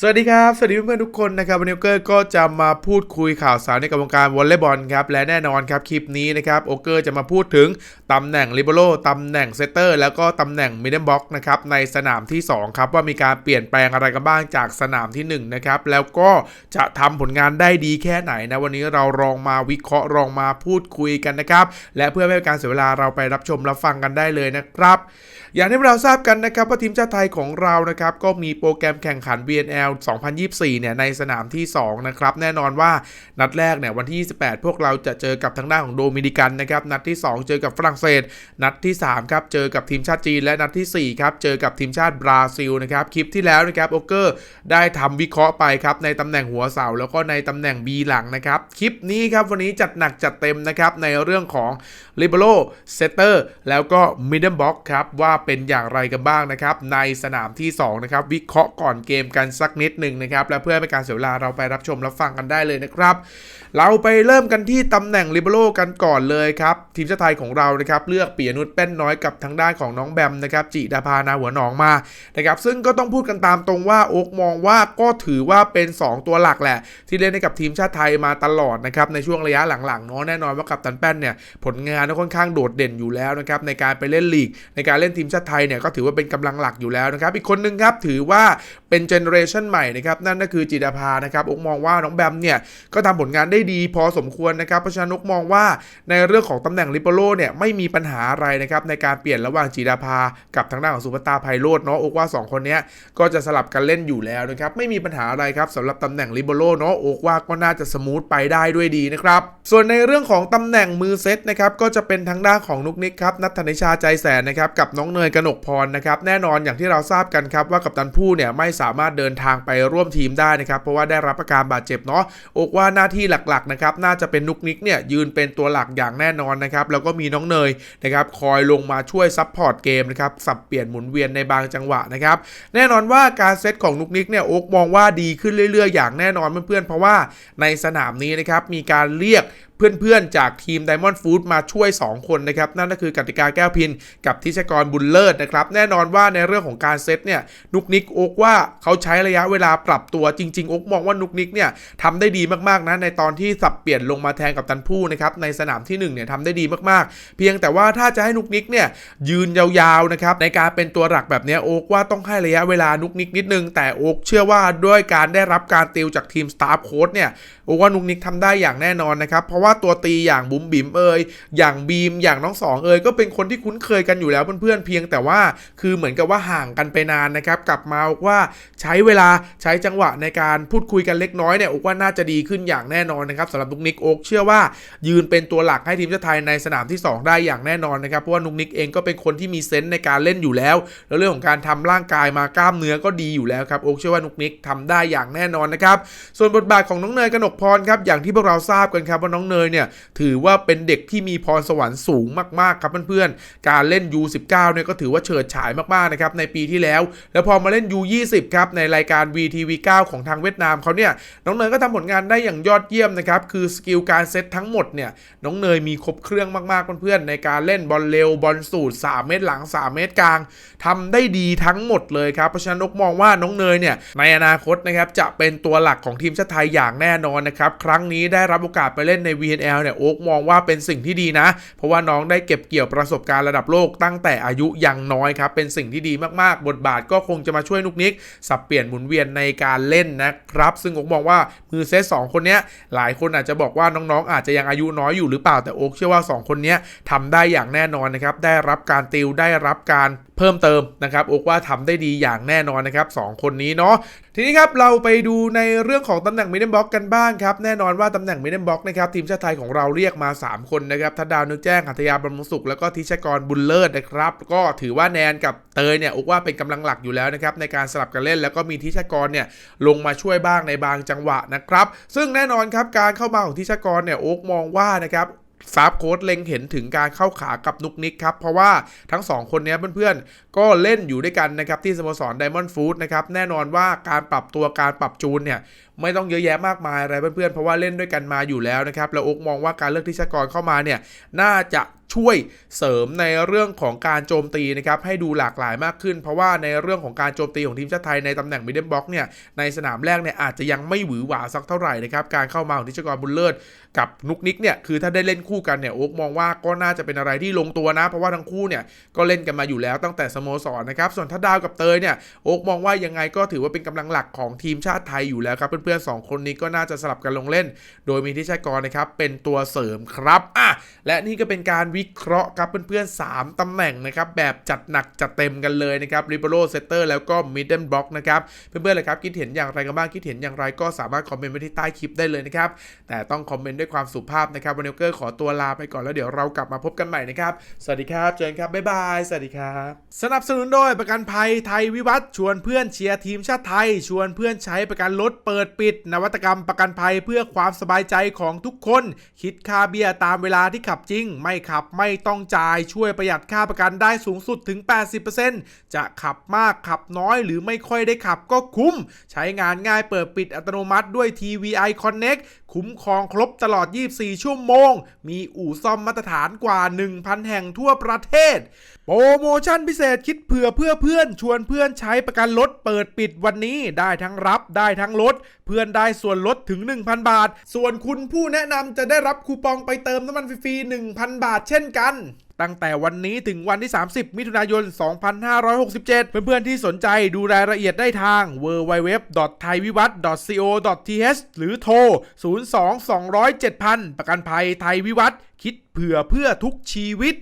สวัสดีครับ สวัสดีเพื่อนๆทุกคนนะครับวันนี้โอเกอร์ก็จะมาพูดคุยข่าวสารในกับวงการวอลเลย์บอลครับ และแน่นอนครับ คลิปนี้นะครับโอเกอร์จะมาพูดถึงตำแหน่งลิเบโรตำแหน่งเซตเตอร์แล้วก็ตำแหน่งมิดเดิลบ็อกนะครับในสนามที่ 2 ครับ ว่ามีการเปลี่ยนแปลงอะไรกันบ้างจากสนามที่ 1 นะครับ แล้วก็จะทำผลงานได้ดีแค่ไหนนะ วันนี้เราลองมาวิเคราะห์ลองมาพูดคุยกันนะครับ และเพื่อไม่ให้การเสียเวลาเราไปรับชมรับฟังกันได้เลยนะครับ อย่างที่เราทราบกันนะครับว่าทีมชาติไทยของเรานะครับก็มีโปรแกรมแข่งขัน NL 2024 เนี่ยในสนามที่ 2 นะครับ แน่นอนว่านัดแรกเนี่ยวันที่ 28 พวกเราจะเจอกับทางด้านของโดมินิกันนะครับ นัดที่ 2 เจอกับฝรั่งเศส นัดที่ 3 ครับ เจอกับทีมชาติจีน และนัดทีสี่4 ครับ เจอกับทีมชาติบราซิลนะครับ คลิปที่แล้วนะครับโอเกอร์ได้ทำวิเคราะห์ไปครับ ในตำแหน่งหัวเสาแล้วก็ในตำแหน่ง B หลังนะครับ คลิปนี้ครับวันนี้จัดหนักจัดเต็มนะครับในเรื่องของลิเบโรเซเตอร์แล้วก็มิดเดิลบ็อกครับว่าเป็นอย่างไรกันบ้างนะครับในสนามที่2นะครับวิเคราะห์ก่อนเกมกันสักนิดหนึ่งนะครับ และเพื่อให้เป็นการเสียเวลาเราไปรับชมรับฟังกันได้เลยนะครับ เราไปเริ่มกันที่ตำแหน่งลิเบโรกันก่อนเลยครับ ทีมชาติไทยของเรานะครับเลือกปียนุชแป้นน้อยกับทางด้านของน้องแบมนะครับจิดาภานาหัวหนองมานะครับซึ่งก็ต้องพูดกันตามตรงว่าโอ๊กมองว่าก็ถือว่าเป็น 2 ตัวหลักแหละ ที่เล่นให้กับทีมชาติไทยมาตลอดนะครับในช่วงระยะหลังๆเนาะแน่นอนว่ากับตันแป้นเนี่ยผลงานก็ค่อนข้างโดดเด่นอยู่แล้วนะครับในการไปเล่นลีก ในการเล่นทีมชาติไทยเนี่ยก็ถือว่าเป็นกำลังหลักอยู่แล้วนะครับอีกคนนึงครับถือว่าเป็นเจเนอเรชันใหม่นะครับนั่นก็คือจิดาภานะครับอกมองว่าน้องแบมเนี่ยก็ทำผลงานได้ดีพอสมควรนะครับเพราะฉะนั้นอกมองว่าในเรื่องของตำแหน่งลิเบโรเนี่ยไม่มีปัญหาอะไรนะครับในการเปลี่ยนระหว่างจิดาภา กับทางด้านของสุภตาไพโรจน์เนาะอกว่าสองคนนี้ก็จะสลับกันเล่นอยู่แล้วนะครับไม่มีปัญหาอะไรครับสำหรับตำแหน่งลิเบโรเนาะอกว่าก็น่าจะสมูทไปได้ด้วยดีนะครับส่วนในเรื่องของตำแหน่งมือเซตนะครับก็จะเป็นทางด้านของนุกนิกครับนัทธนิชาใจแสนนะครับกับน้องเนยกนกพรนะครับแน่นอนอย่างที่เราทราบกันครับว่ากัปตันผู้เนี่ยไม่สามารถเดินทางไปร่วมทีมได้นะครับ เพราะว่าได้รับอาการบาดเจ็บเนาะอกว่าหน้าที่หลักๆนะครับน่าจะเป็นนุกนิกเนี่ยยืนเป็นตัวหลักอย่างแน่นอนนะครับแล้วก็มีน้องเนยนะครับคอยลงมาช่วยซัพพอร์ตเกมนะครับสับเปลี่ยนหมุนเวียนในบางจังหวะนะครับแน่นอนว่าการเซตของนุกนิกเนี่ยโอกมองว่าดีขึ้นเรื่อยๆ อย่างแน่นอนเพื่อนๆเพราะว่าในสนามนี้นะครับมีการเรียกเพื่อนๆ จากทีม Diamond Food มาช่วย 2 คนนะครับ นั่นก็คือกติกาแก้วพินกับทิชกรบุญเลิศนะครับ แน่นอนว่าในเรื่องของการเซตเนี่ยนุกนิกโอกว่าเขาใช้ระยะเวลาปรับตัวจริงๆโอกมองว่านุกนิกเนี่ยทำได้ดีมากๆนะในตอนที่สับเปลี่ยนลงมาแทนกับตันผู้นะครับในสนามที่1เนี่ยทำได้ดีมากๆ เพียงแต่ว่าถ้าจะให้นุกนิกเนี่ยยืนยาวๆนะครับในการเป็นตัวหลักแบบนี้โอกว่าต้องให้ระยะเวลานุกนิกนิดนึง แต่โอกเชื่อว่าด้วยการได้รับการติวจากทีมสตาฟโค้ชเนี่ยโอกว่านุกนิกทำได้อย่างแน่นอนนะครับเพราะะว่าตัวตีอย่างบุ๋มบิ๋มเอ่ยอย่างบีมอย่างน้องสองเอ่ยก็เป็นคนที่คุ้นเคยกันอยู่แล้วเพื่อนๆเพียงแต่ว่าคือเหมือนกับว่าห่างกันไปนานนะครับกลับมาว่าใช้เวลาใช้จังหวะในการพูดคุยกันเล็กน้อยเนี่ยโอกว่าน่าจะดีขึ้นอย่างแน่นอนนะครับสำหรับนุกนิกโอ๊กเชื่อว่า ยืนเป็นตัวหลักให้ทีมชาติไทยในสนามที่ 2 ได้อย่างแน่นอนนะครับเพราะว่านุกนิกเองก็เป็นคนที่มีเซนส์ในการเล่นอยู่แล้ว แล้วเรื่องของการทำร่างกายมากล้ามเนื้อก็ดีอยู่แล้วครับโอ๊กเชื่อว่านุกนิกทำได้อย่างแน่นอนนะครับส่วนบทบาทของน้องเนยกนกพรครับอย่างที่พวกเราทราบกันครับว่าน้องเนยเนี่ยถือว่าเป็นเด็กที่มีพรสวรรค์สูงมากๆครับเพื่อนๆ การเล่น U19 เนี่ยก็ถือว่าเฉิดฉายมากๆนะครับในปีที่แล้ว แล้วพอมาเล่น U20 ครับในรายการ VTV9 ของทางเวียดนามเขาเนี่ยน้องเนยก็ทำผลงานได้อย่างยอดเยี่ยมนะครับคือสกิลการเซตทั้งหมดเนี่ยน้องเนยมีครบเครื่องมากๆเพื่อนๆในการเล่นบอลเร็วบอลสูตร3เมตรหลัง 3 เมตรกลางทำได้ดีทั้งหมดเลยครับเพราะฉะนั้นนกมองว่าน้องเนยเนี่ยในอนาคตนะครับจะเป็นตัวหลักของทีมชาติไทยอย่างแน่นอนนะครับครั้งนี้ได้รับโอกาสไปเล่นใน VNL เนี่ยโอ๊กมองว่าเป็นสิ่งที่ดีนะ เพราะว่าน้องได้เก็บเกี่ยวประสบการณ์ระดับโลกตั้งแต่อายุยังน้อยครับ เป็นสิ่งที่ดีมากๆ บทบาทก็คงจะมาช่วยนุกนิก สับเปลี่ยนหมุนเวียนในการเล่นนะครับ ซึ่งโอ๊กมองว่ามือเซตสองคนเนี้ยหลายคนอาจจะบอกว่าน้องๆ อาจจะยังอายุน้อยอยู่หรือเปล่าแต่โอ๊กเชื่อว่า 2 คนเนี้ยทำได้อย่างแน่นอนนะครับได้รับการติวได้รับการเพิ่มเติมนะครับโอกว่าทำได้ดีอย่างแน่นอนนะครับสองคนนี้เนาะทีนี้ครับเราไปดูในเรื่องของตำแหน่งมิดเดิลบล็อกกันบ้างครับแน่นอนว่าตำแหน่งมิดเดิลบล็อกนะครับทีมชาติไทยของเราเรียกมา 3 คนนะครับทัดดาวนึกแจ้งหัตยาบรรมสุข แล้วก็ทิชกรบุญเลิศนะครับก็ถือว่าแนนกับเตยเนี่ยโอกว่าเป็นกำลังหลักอยู่แล้วนะครับในการสลับกันเล่น แล้วก็มีทิชกรเนี่ยลงมาช่วยบ้างในบางจังหวะนะครับซึ่งแน่นอนครับการเข้ามาของทิชกรเนี่ยโอกมองว่านะครับ ซาบโค้ดเล็งเห็นถึงการเข้าขากับนุกนิกครับ เพราะว่าทั้ง 2 คนนี้เพื่อนๆ ก็เล่นอยู่ด้วยกันนะครับที่สโมสรไดมอนด์ฟู้ดนะครับ แน่นอนว่าการปรับตัวการปรับจูนเนี่ย ไม่ต้องเยอะแยะมากมายอะไรเพื่อนๆเพราะว่าเล่นด้วยกันมาอยู่แล้วนะครับแล้วโอกมองว่าการเลือกทิชกรเข้ามาเนี่ยน่าจะช่วยเสริมในเรื่องของการโจมตีนะครับให้ดูหลากหลายมากขึ้น เพราะว่าในเรื่องของการโจมตีของทีมชาติไทยในตำแหน่งมิดเดิลบ็อกเนี่ยในสนามแรกเนี่ยอาจจะยังไม่หวือหวาสักเท่าไหร่นะครับการเข้ามาของทิชกรบุญเลิศกับนุกนิกเนี่ยคือถ้าได้เล่นคู่กันเนี่ยโอ๊กมองว่าก็น่าจะเป็นอะไรที่ลงตัวนะ เพราะว่าทั้งคู่เนี่ยก็เล่นกันมาอยู่แล้วตั้งแต่สโมสรนะครับส่วนถ้าดาวกับเตยเนี่ยโอ๊กมองว่ายังไงก็ถือว่าเป็นกำลังหลักของทีมชาติไทยอยู่แล้วครับเพื่อนๆสองคนนี้ก็น่าจะสลับกันลงเล่น โดยมีทิชกรนะครับเป็นตัวเสริมครับอะและนี่ก็เป็นการวิเคราะห์ครับเพื่อนๆ3ตำแหน่งนะครับแบบจัดหนักจัดเต็มกันเลยนะครับริเบโรเซตเตอร์แล้วก็มิดเดิลบล็อกนะครับเพื่อนๆเลยครับคิดเห็นอย่างไรกันบ้างคิดเห็นอย่างไรก็สามารถคอมเมนต์ไว้ที่ใต้คลิปได้เลยนะครับแต่ต้องคอมเมนต์ด้วยความสุภาพนะครับวันนี้เกอร์ขอตัวลาไปก่อนแล้วเดี๋ยวเรากลับมาพบกันใหม่นะครับสวัสดีครับเจอกันครับบ๊ายบายสวัสดีครับสนับสนุนโดยประกันภัยไทยวิวัฒน์ชวนเพื่อนเชียร์ทีมชาติไทย ชวนเพื่อนใช้ประกันรถเปิดปิด นวัตกรรมประกันภัยเพื่อความสบายใจของทุกคน คิดค่าเบี้ยตามเวลาที่ขับจริง ไม่ขับไม่ต้องจ่ายช่วยประหยัดค่าประกันได้สูงสุดถึง 80%จะขับมากขับน้อยหรือไม่ค่อยได้ขับก็คุ้ม ใช้งานง่ายเปิดปิดอัตโนมัติด้วย TVI Connect คุ้มครองครบตลอด 24 ชั่วโมง มีอู่ซ่อมมาตรฐานกว่า 1,000 แห่งทั่วประเทศ โปรโมชั่นพิเศษคิดเผื่อเพื่อเพื่อน ชวนเพื่อนใช้ประกันรถเปิดปิดวันนี้ได้ทั้งรับได้ทั้งลดเพื่อนได้ส่วนลดถึง 1,000 บาท ส่วนคุณผู้แนะนำจะได้รับคูปองไปเติมน้ำมันฟรีๆ1,000 บาทเช่นกัน ตั้งแต่วันนี้ถึงวันที่ 30 มิถุนายน 2567 เพื่อนๆที่สนใจดูรายละเอียดได้ทาง www.thaivivat.co.th หรือโทร 02 200 7000 ประกันภัยไทยวิวัฒน์คิดเผื่อเพื่อทุกชีวิต